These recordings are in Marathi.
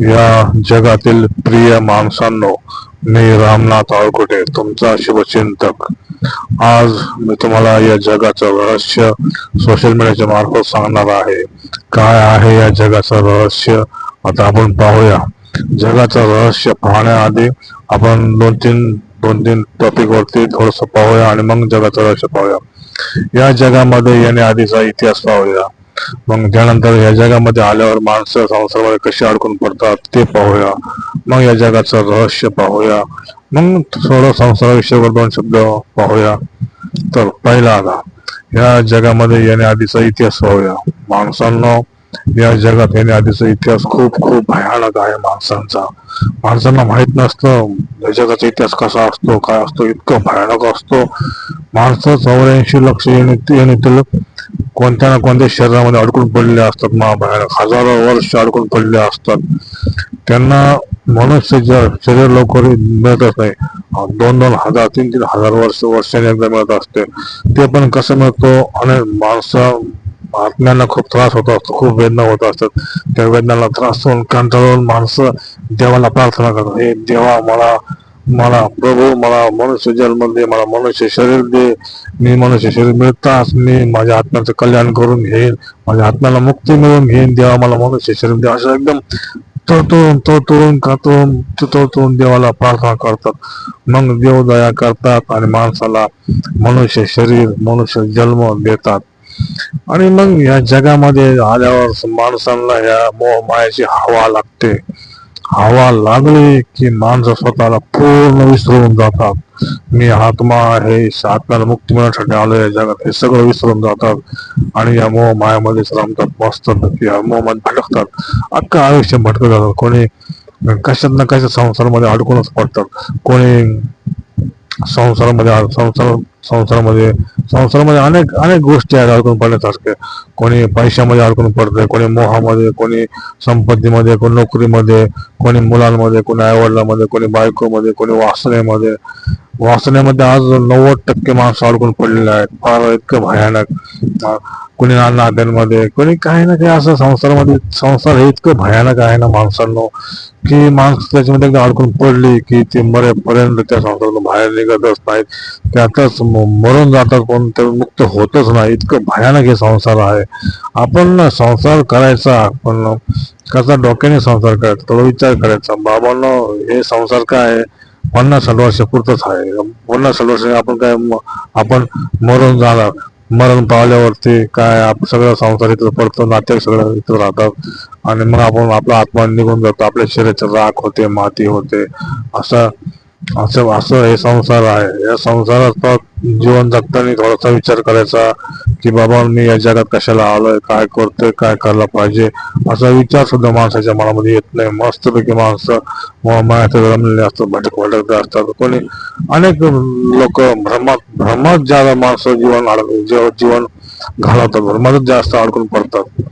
या जगातील प्रिय माणसांनो मी रामनाथ आळकुटे तुमचा शुभचिंतक. आज मी तुम्हाला या जगाचं रहस्य सोशल मीडियाच्या मार्फत सांगणार आहे. काय आहे या जगाचं रहस्य? आता आपण पाहूया. जगाचं रहस्य पाहण्याआधी आपण दोन तीन दोन तीन टॉपिक वरती थोडस पाहूया आणि मग जगाचं रहस्य पाहूया. या जगामध्ये येण्याआधीचा इतिहास पाहूया. मग त्यानंतर या जगामध्ये आल्यावर माणसं संसारामध्ये कशी अडकून पडतात ते पाहूया. मग या जगाचं रहस्य पाहूया. मग थोडं संसाराविषयीवर दोन शब्द पाहूया. तर पहिला आला या जगामध्ये येण्याआधीचा इतिहास पाहूया. माणसांना या जगात येण्याआधीचा इतिहास खूप खूप भयानक आहे माणसांचा. माणसांना माहीत नसतं या जगाचा इतिहास कसा असतो काय असतो इतकं भयानक असतो. माणसं चौऱ्याऐंशी लक्ष येणे कोणत्या ना कोणत्या शरीरामध्ये अडकून पडलेले असतात महाभयानक हजारो वर्ष अडकून पडलेले असतात. त्यांना मनुष्य जर शरीर लवकर मिळतच नाही दोन दोन हजार तीन तीन हजार वर्ष वर्षाने एकदा मिळत असते. ते पण कसं मिळतो? आणि माणसं आत्म्यांना खूप त्रास होत असतो खूप वेदना होत असतात. त्या वेदनाला त्रास होऊन कंटाळून माणसं देवाला प्रार्थना करतात हे देवा मला मला प्रभू मला मनुष्य जन्म दे मला मनुष्य शरीर दे. मी मनुष्य शरीर मिळताच मी माझ्या आत्म्याचं कल्याण करून घेईन. माझ्या आत्म्याला मुक्ती मिळवून घेईन. देवा मला मनुष्य शरीर दे. असं एकदम तळतळून तळतळून कातळून तळतळून देवाला प्रार्थना करतात. मग देव दया करतात आणि माणसाला मनुष्य शरीर मनुष्य जन्म देतात. आणि मग या जगामध्ये आल्यावर माणसांना ह्या मोह मायाची हवा लागते. हवा लागली की माणसं स्वतःला पूर्ण विसरून जातात. मी आत्मा आहे आत्म्याला मुक्ती मिळण्यासाठी आलो या जगात. हे सगळं विसरून जातात. आणि या मोह मायामध्येच रमतात मस्त या मोहमध्ये भटकतात. अख्खं आयुष्य भटकत जातात कोणी कशात ना कशा संसारामध्ये अडकूनच पडतात. कोणी संसारामध्ये संसार संसारामध्ये संसारामध्ये अनेक अनेक गोष्टी आहेत अडकून पडण्यासारखे कोणी पैशामध्ये अडकून पडतंय कोणी मोहामध्ये कोणी संपत्तीमध्ये कोणी नोकरीमध्ये कोणी मुलांमध्ये कोणी आईवडिलांमध्ये कोणी बायकोमध्ये कोणी वासनेमध्ये वासनेमध्ये आज नव्वद टक्के माणसं अडकून पडलेले आहेत. फार इतकं भयानक. कोणी नात्यांमध्ये कोणी काही ना काही असं संसारामध्ये संसार हे इतकं भयानक आहे ना माणसांनो की माणसं त्याच्यामध्ये एकदा अडकून पडली की ते मरेपर्यंत त्या संसारातून बाहेर निघतच नाहीत. त्यातच मरून जातात पण ते मुक्त होतच नाही. इतकं भयानक हे संसार आहे. आपण संसार करायचा पण कसा डोक्याने संसार करायचा थोडा विचार करायचा. बाबांनो हे संसार काय आहे? पन्नास साठ वर्ष पुरतच आहे. पन्नास साठ वर्ष आपण काय आपण मरून जाणार. मरण पावल्यावरती काय आप सगळं संसार इथं पडतो नाते सगळं इथं राहतात. आणि मग आपण आपला आत्मा निघून जातो. आपल्या शरीराचे राख होते माती होते. असं असं असं हे संसार आहे. या संसारात जीवन जगताना थोडासा विचार करायचा की बाबा मी या जगात कशाला आलोय? काय करतोय? काय करायला पाहिजे? असा विचार सुद्धा माणसाच्या मनामध्ये येत नाही. मस्तपैकी माणसं मायात रमलेले असतात भटक भटकत असतात. कोणी अनेक लोक भ्रमात भ्रमात ज्यादा माणसं जीवन जीवन घालवतात भ्रमातच जास्त अडकून पडतात.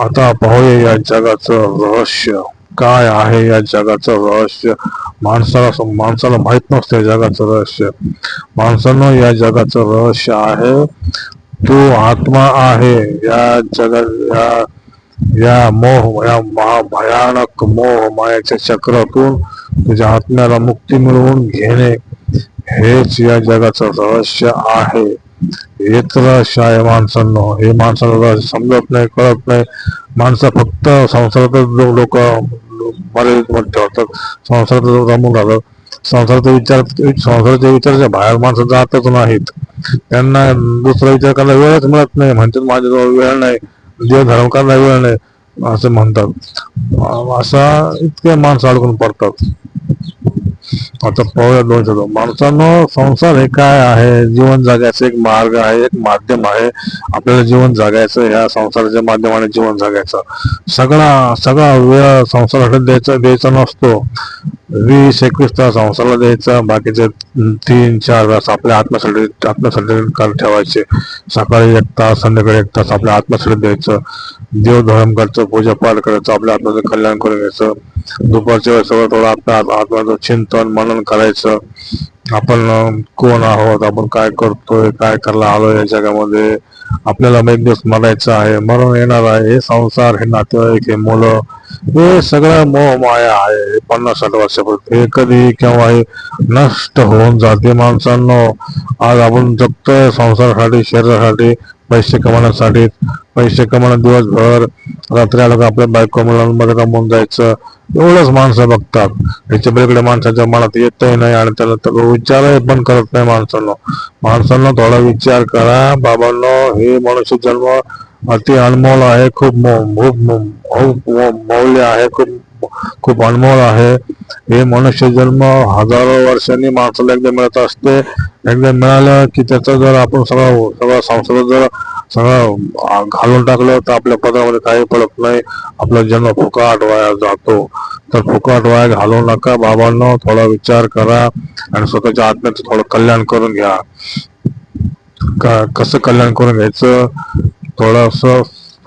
आता पाहूया या जगाचं रहस्य. काय आहे या जगाचं रहस्य? माणसाला माणसाला माहीत नसतं या जगाचं रहस्य. माणसानं या जगाचं रहस्य आहे तो आत्मा आहे. या जगा या या मोह या महाभयानक मोह मायाच्या चक्रातून तुझ्या आत्म्याला मुक्ती मिळवून घेणे. हेच या जगाचं रहस्य आहे. हेच रहस्य आहे माणसांनो हे माणसाला समजत नाही कळत नाही. माणसं फक्त संसारातच लोक मर्यादित ठेवतात संसारात रमून राहतात संसाराचा विचार संसाराच्या विचाराच्या बाहेर माणसं जातच नाहीत. त्यांना दुसरा विचार करायला वेळच मिळत नाही. म्हणतात माझ्याजवळ वेळ नाही. देव धर्म करायला वेळ नाही. असं म्हणतात. असा इतके माणसं अडकून पडतात. आता पाहूया दोन. शब्द माणसानं संसार हे काय आहे? जीवन जगायचं एक मार्ग आहे एक माध्यम आहे. आपल्याला जीवन जगायचं ह्या संसाराच्या माध्यमाने जीवन जगायचं. सगळा सगळा वेळ संसारासाठी द्यायचा द्यायचा नसतो. वीस एकवीस तास संसाराला द्यायचा. बाकीचे तीन चार तास आपल्या आत्म्यासाठी आत्म्यासाठी ठेवायचे. सकाळी एक तास संध्याकाळी एक तास आपल्या आत्म्यासाठी द्यायचं. देवधर्म करायचं पूजा पाठ करायचं आपल्या आत्म्याचं कल्याण करून घ्यायचं. दुपारच्या वेळेस सगळं थोडं आपल्या आत्म्याचं चिंतन मनन करायचं. आपण कोण आहोत? आपण काय करतोय? काय करायला आलोय या जगामध्ये? आपल्याला एक दिवस मरायचं आहे मरण येणार आहे हे संसार हे नातेवाईक हे मुलं हे सगळं मोह माया आहे हे पन्नास साठ वर्षापर्यंत हे कधी केव्हा हे नष्ट होऊन जाते माणसांनो. आज आपण जगतोय संसारासाठी शरीरासाठी पैसे कमावण्यासाठी पैसे कमावणं दिवसभर रात्री आलं तर आपल्या बायको मुलांमध्ये रमून जायचं. एवढंच माणसं बघतात. ह्याच्या पलीकडे माणसाच्या मनात येतही नाही आणि त्याला तर विचारही पण करत नाही माणसांना. माणसांना थोडा विचार करा. बाबांनो हे मनुष्य जन्म अति अनमोल आहे. खूप खूप मौ- खूप मौल्य आहे. खूप खूप अनमोल आहे. हे मनुष्य जन्म हजारो वर्षांनी माणसाला एकदा मिळत असते. एकदा मिळालं की त्याचं जर आपण सगळं सगळा संसार जर सगळं घालून टाकलं तर आपल्या पदामध्ये काही पडत नाही. आपला जन्म फुकाट वाया जातो. तर फुकाट वाया घालवू नका बाबांनो. थोडा विचार करा आणि स्वतःच्या आत्म्याचं थोडं कल्याण करून घ्या. का कसं कल्याण करून घ्यायचं? थोडस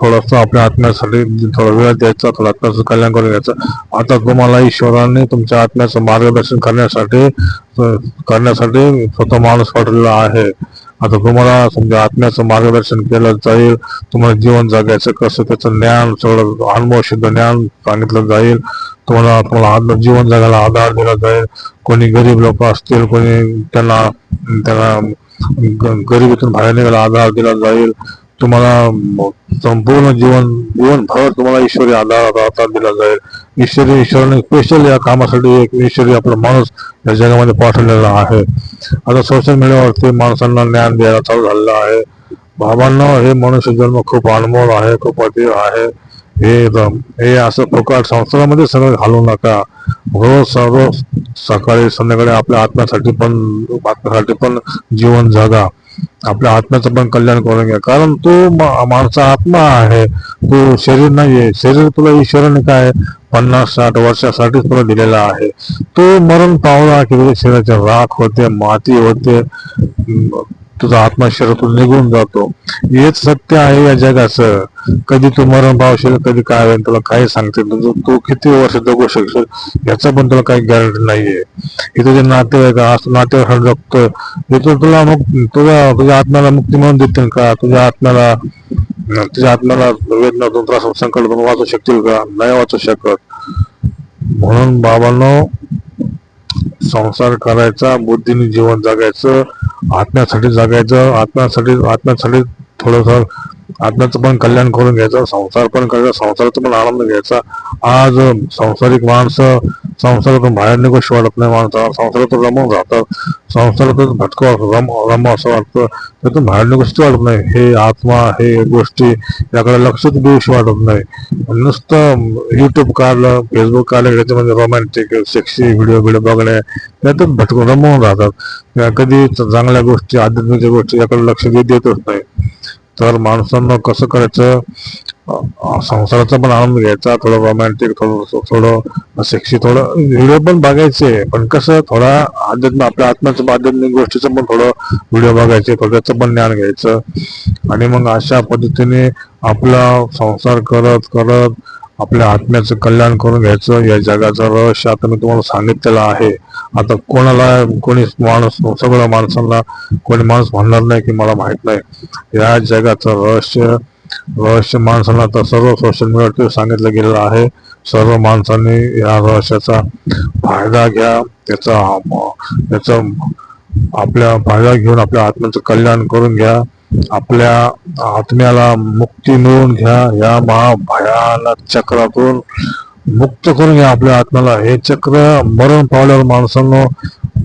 थोडस आपल्या आत्म्यासाठी थोडा वेळ द्यायचा थोडा आत्म्याचं कल्याण करून घ्यायचं. आता तुम्हाला ईश्वराने तुमच्या आत्म्याचं मार्गदर्शन करण्यासाठी करण्यासाठी स्वतः माणूस पाठवलेला आहे. आता तुम्हाला तुमच्या आत्म्याचं मार्गदर्शन केलं जाईल तुम्हाला जीवन जगायचं कसं त्याचं ज्ञान सगळं अनुभव सिद्ध ज्ञान सांगितलं जाईल. तुम्हाला तुम्हाला आत्म जीवन जगायला आधार दिला जाईल. कोणी गरीब लोक असतील कोणी त्यांना त्यांना ग- गरिबीतून बाहेर निघायला आधार दिला जाईल. तुम्हाला संपूर्ण जीवन जीवनभर तुम्हाला ईश्वरी आधार आता दिला जाईल. ईश्वरी ईश्वराने स्पेशल या कामासाठी एक ईश्वरी आपला माणूस या जगामध्ये पाठवलेला आहे. आता सोशल मीडियावरती माणसांना ज्ञान द्यायला चालू झालेलं आहे. बाबांना हे मनुष्य जन्म खूप अनमोल आहे खूप अतीव आहे. हे हे असं प्रकार संसारामध्ये सगळं घालू नका. रोज सर्व सकाळी संध्याकाळी आपल्या आत्म्यासाठी पण आत्म्यासाठी पण जीवन जगा. आपल्या आत्म्याचं पण कल्याण करून घ्या. कारण तो माणसा आत्मा आहे. तो शरीर नाहीये. शरीर तुला ईश्वराने काय पन्नास साठ वर्षासाठीच तुला दिलेला आहे. तो मरण पावला की तुझ्या शरीराचे राख होते माती होते तुझा आत्मा शरीरातून निघून जातो. हेच सत्य आहे या जगाचं. कधी तू मरण पावशील कधी काय होईल तुला काही सांगते तू किती वर्ष जगू शकशील याचा पण तुला काही गॅरंटी नाहीये. हे तुझे नातेवाईक असं नातेवाईक जगतोय. हे तर तुला मग तुझ्या तुझ्या आत्म्याला मुक्ती म्हणून देतील का? तुझ्या आत्म्याला तुझ्या आत्म्याला वेदनातून त्रास संकटातून वाचू शकतील का? नाही वाचू शकत. म्हणून बाबांनो संसार करायचा बुद्धीने जीवन जगायचं. आत्म्यासाठी जगायचं आत्म्यासाठी आत्म्यासाठी थोडंसं आत्म्याचं पण कल्याण करून घ्यायचं संसार पण करायचा संसाराचा पण आनंद घ्यायचा. आज संसारिक माणसं संसारातून बाहेर निघूशी वाटत नाही माणसाला संसारातून रमून राहतात संसारातून भटकं रम रम असं वाटतं. त्यातून बाहेर निघूशी वाटत नाही. हे आत्मा हे गोष्टी याकडे लक्षच देऊशी वाटत नाही. नुसतं युट्यूब काढलं फेसबुक काढलं म्हणजे रोमॅन्टिक सेक्सी व्हिडिओ व्हिडिओ बघणे यातच भटकून रमवून राहतात कधी चांगल्या गोष्टी आध्यात्मिक गोष्टी याकडे लक्ष देतच नाही. तर माणसांना कसं करायचं? संसाराचा पण आनंद घ्यायचा थोडं रोमॅन्टिक थोडं थोडं सेक्सी थोडं व्हिडिओ पण बघायचे. पण कसं थोडा आध्यात्मिक आपल्या आत्म्याचं आध्यात्मिक गोष्टीचं पण थोडं व्हिडिओ बघायचे थोड्याचं पण ज्ञान घ्यायचं. आणि मग अशा पद्धतीने आपला संसार करत करत आपल्या आत्म्याचं कल्याण करून घ्यायचं. या जगाचं रहस्य आता मी तुम्हाला सांगितलेलं आहे. आता कोणाला कोणी माणूस सगळं माणसांना कोणी माणूस म्हणणार नाही की मला माहीत नाही. या जगाचं रहस्य रहस्य माणसांना आता सर्व सोशल मीडियावर सांगितलं गेलेलं आहे. सर्व माणसांनी या रहस्याचा फायदा घ्या. त्याचा त्याचा आपल्या फायदा घेऊन आपल्या आत्म्याचं कल्याण करून घ्या. आपल्या आत्म्याला मुक्ती मिळवून घ्या. या महाभयानक चक्रातून मुक्त करून घ्या आपल्या आत्म्याला. हे चक्र मरण पावल्यावर माणसांना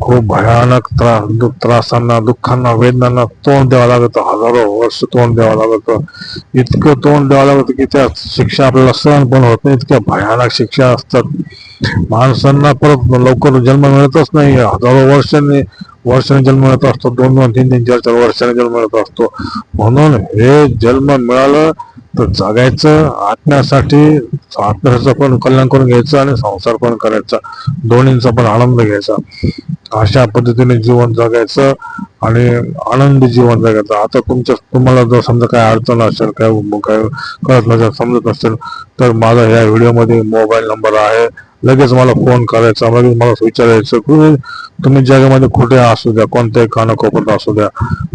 खूप भयानक त्रास त्रासांना दुःखांना वेदनांना तोंड द्यावं लागतं हजारो वर्ष तोंड द्यावं लागतं इतकं तोंड द्यावं लागतं की त्या शिक्षा आपल्याला सहन पण होत नाही इतक्या भयानक शिक्षा असतात. माणसांना परत लवकर जन्म मिळतच नाही हजारो वर्षांनी वर्षाने जन्म मिळत असतो. दोन दोन तीन तीन चार चार वर्षाने जन्म मिळत असतो. म्हणून हे जन्म मिळालं तर जगायचं आत्म्यासाठी आत्म्याचं पण कल्याण करून घ्यायचं आणि संसार पण करायचा. दोन्हींचा पण आनंद घ्यायचा. अशा पद्धतीने जीवन जगायचं आणि आनंदी जीवन जगायचं. आता तुमच्या तुम्हाला जर समजा काय अडचण असेल काय काय कळत नसेल समजत नसेल तर माझा ह्या व्हिडिओमध्ये मोबाईल नंबर आहे. लगेच मला फोन करायचा लगेच मला विचारायचं तुम्ही जगामध्ये कुठे असू द्या कोणत्याही कानाकोपऱ्यात असू द्या.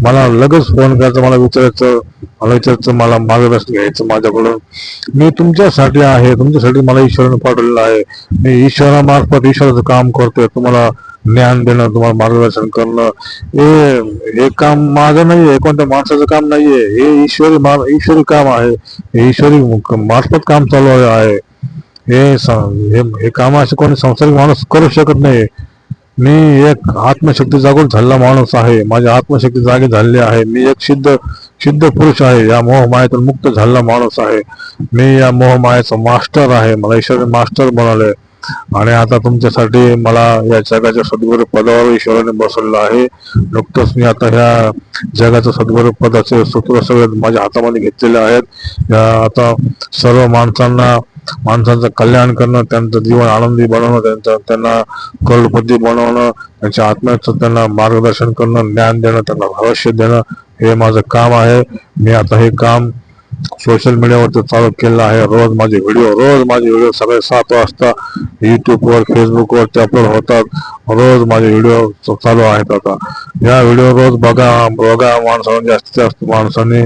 मला लगेच फोन करायचा मला विचारायचं मला विचारायचं मला मार्गदर्शन घ्यायचं माझ्याकडून. मी तुमच्यासाठी आहे तुमच्यासाठी मला ईश्वराने पाठवलेलं आहे. मी ईश्वरामार्फत ईश्वराचं काम करतोय तुम्हाला ज्ञान देणं तुम्हाला मार्गदर्शन करणं. हे हे काम माझं नाही आहे कोणत्या माणसाचं काम नाहीये. हे ईश्वरी ईश्वरी काम आहे. हे ईश्वरी मार्फत काम चालू आहे. हे स- हे काम असे कोणी संसारिक माणूस करू शकत नाही मी एक आत्मशक्ती जागून झालेला माणूस आहे. माझी आत्मशक्ती जागी झालेली आहे. मी एक सिद्ध सिद्ध पुरुष आहे. या मोहमायेतून मुक्त झालेला माणूस आहे. मी या मोहमायेचा मास्टर आहे. मला ईश्वराने मास्टर बनवले आणि आता तुमच्यासाठी मला या जगाच्या सद्गुरू पदावर ईश्वराने बसवलेलं आहे. नुकतंच मी आता ह्या जगाच्या सद्गुरू पदाचे सूत्र सगळे माझ्या हातामध्ये घेतलेले आहेत. या आता सर्व माणसांना माणसांचं कल्याण करणं त्यांचं जीवन आनंदी बनवणं त्यांचं त्यांना करोडपती बनवणं त्यांच्या आत्म्याचं त्यांना मार्गदर्शन करणं ज्ञान देणं त्यांना भविष्य देणं हे माझं काम आहे. मी आता हे काम सोशल मीडियावरती चालू केला आहे. रोज माझे व्हिडिओ रोज माझे व्हिडिओ सकाळी सात वाजता युट्यूबवर फेसबुकवरती अपलोड होतात. रोज माझे व्हिडिओ चालू आहेत आता. या व्हिडिओ रोज बघा बघा माणसाने जास्तीत जास्त माणसांनी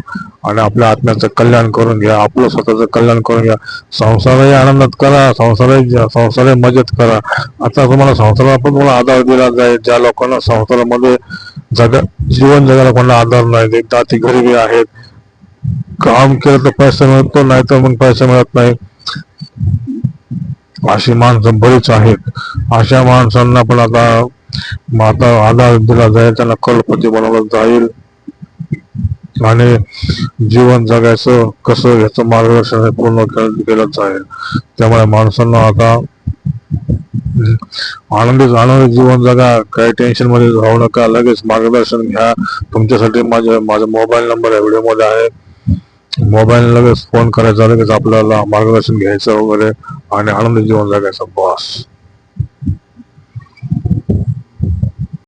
आणि आपल्या आत्म्याचं कल्याण करून घ्या आपलं स्वतःचं कल्याण करून घ्या. संसारही आनंदात करा संसारही संसारही मजेत करा. आता तुम्हाला संसाराला पण तुम्हाला आधार दिला जाईल. ज्या लोकांना संसारामध्ये जग जीवन जगायला कोणाला आधार नाही ते ती गरिबी आहेत. काम केलं तर पैसा मिळतो नाही तर मग पैसा मिळत नाही. अशी माणसं बरीच आहेत. अशा माणसांना पण आता म आता आधार दिला जाईल त्यांना कल्पती बनवलं जाईल. आणि जीवन जगायचं कसं याचं मार्गदर्शन हे पूर्ण केलं जाईल त्यामुळे माणसांना आता आनंदी आनंदी जीवन जगा. काही टेन्शनमध्ये राहू नका. लगेच मार्गदर्शन घ्या. तुमच्यासाठी माझ्या माझा मोबाईल नंबर या व्हिडिओमध्ये आहे. मोबाईल लगेच फोन करायचा लगेच आपल्याला मार्गदर्शन घ्यायचं वगैरे आणि आनंद जीवन जगायचं बॉस.